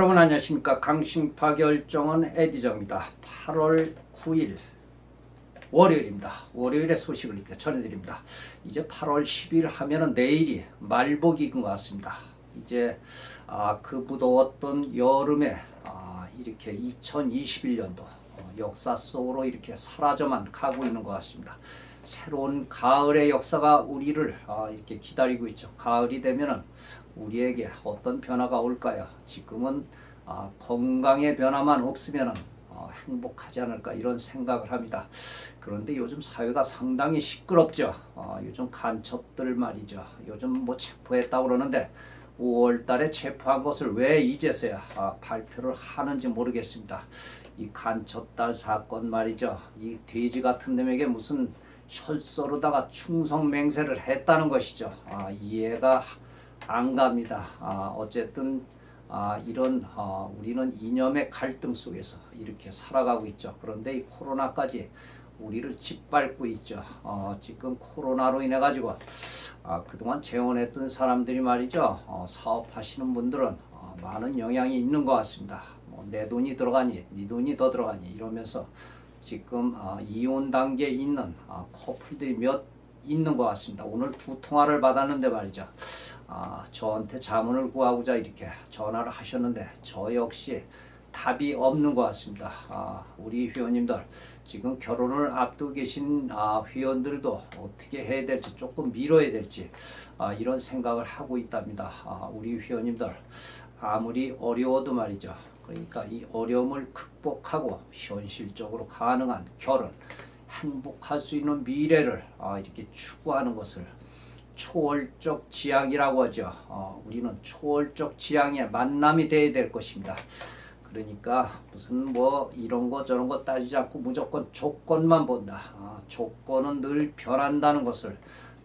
여러분 안녕하십니까? 강신파 결정은 에디저입니다. 8월 9일 월요일입니다. 월요일의 소식을 이렇게 전해드립니다. 이제 8월 10일 하면은 내일이 말복인 것 같습니다. 이제 아, 그 무더웠던 여름에 아, 이렇게 2021년도 역사 속으로 이렇게 사라져만 가고 있는 것 같습니다 새로운 가을의 역사가 우리를 아, 이렇게 기다리고 있죠 가을이 되면은 우리에게 어떤 변화가 올까요? 지금은 아, 건강의 변화만 없으면 어, 행복하지 않을까 이런 생각을 합니다. 그런데 요즘 사회가 상당히 시끄럽죠. 어, 요즘 간첩들 말이죠. 요즘 뭐 체포했다고 그러는데 5월 달에 체포한 것을 왜 이제서야 아, 발표를 하는지 모르겠습니다. 이 간첩달 사건 말이죠. 이 돼지 같은 놈에게 무슨 혈서로다가 충성 맹세를 했다는 것이죠. 아, 이해가 안 갑니다. 아, 어쨌든 아, 이런 어, 우리는 이념의 갈등 속에서 이렇게 살아가고 있죠. 그런데 이 코로나까지 우리를 짓밟고 있죠. 어, 지금 코로나로 인해 가지고 아, 그동안 재원했던 사람들이 말이죠. 어, 사업하시는 분들은 어, 많은 영향이 있는 것 같습니다. 뭐, 내 돈이 들어가니, 네 돈이 더 들어가니 이러면서 지금 어, 이혼 단계에 있는 어, 커플들이 몇 있는 것 같습니다. 오늘 두 통화를 받았는데 말이죠. 아, 저한테 자문을 구하고자 이렇게 전화를 하셨는데 저 역시 답이 없는 것 같습니다. 아, 우리 회원님들 지금 결혼을 앞두고 계신 아, 회원들도 어떻게 해야 될지 조금 미뤄야 될지 아, 이런 생각을 하고 있답니다. 아, 우리 회원님들 아무리 어려워도 말이죠. 그러니까 이 어려움을 극복하고 현실적으로 가능한 결혼 행복할 수 있는 미래를 아, 이렇게 추구하는 것을 초월적 지향이라고 하죠. 어, 우리는 초월적 지향의 만남이 돼야 될 것입니다. 그러니까 무슨 뭐 이런 거 저런 거 따지지 않고 무조건 조건만 본다. 아, 조건은 늘 변한다는 것을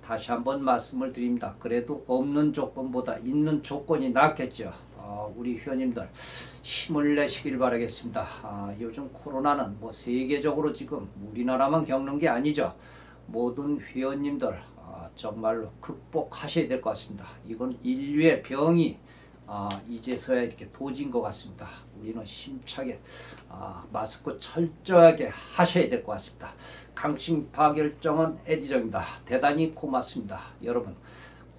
다시 한번 말씀을 드립니다. 그래도 없는 조건보다 있는 조건이 낫겠죠. 어, 우리 회원님들 힘을 내시길 바라겠습니다. 아, 요즘 코로나는 뭐 세계적으로 지금 우리나라만 겪는 게 아니죠. 모든 회원님들 아, 정말로 극복하셔야 될 것 같습니다. 이건 인류의 병이 아, 이제서야 이렇게 도진 것 같습니다. 우리는 힘차게 아, 마스크 철저하게 하셔야 될 것 같습니다. 강신파 결정은 에디정입니다. 대단히 고맙습니다. 여러분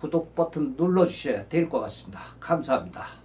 구독 버튼 눌러주셔야 될 것 같습니다. 감사합니다.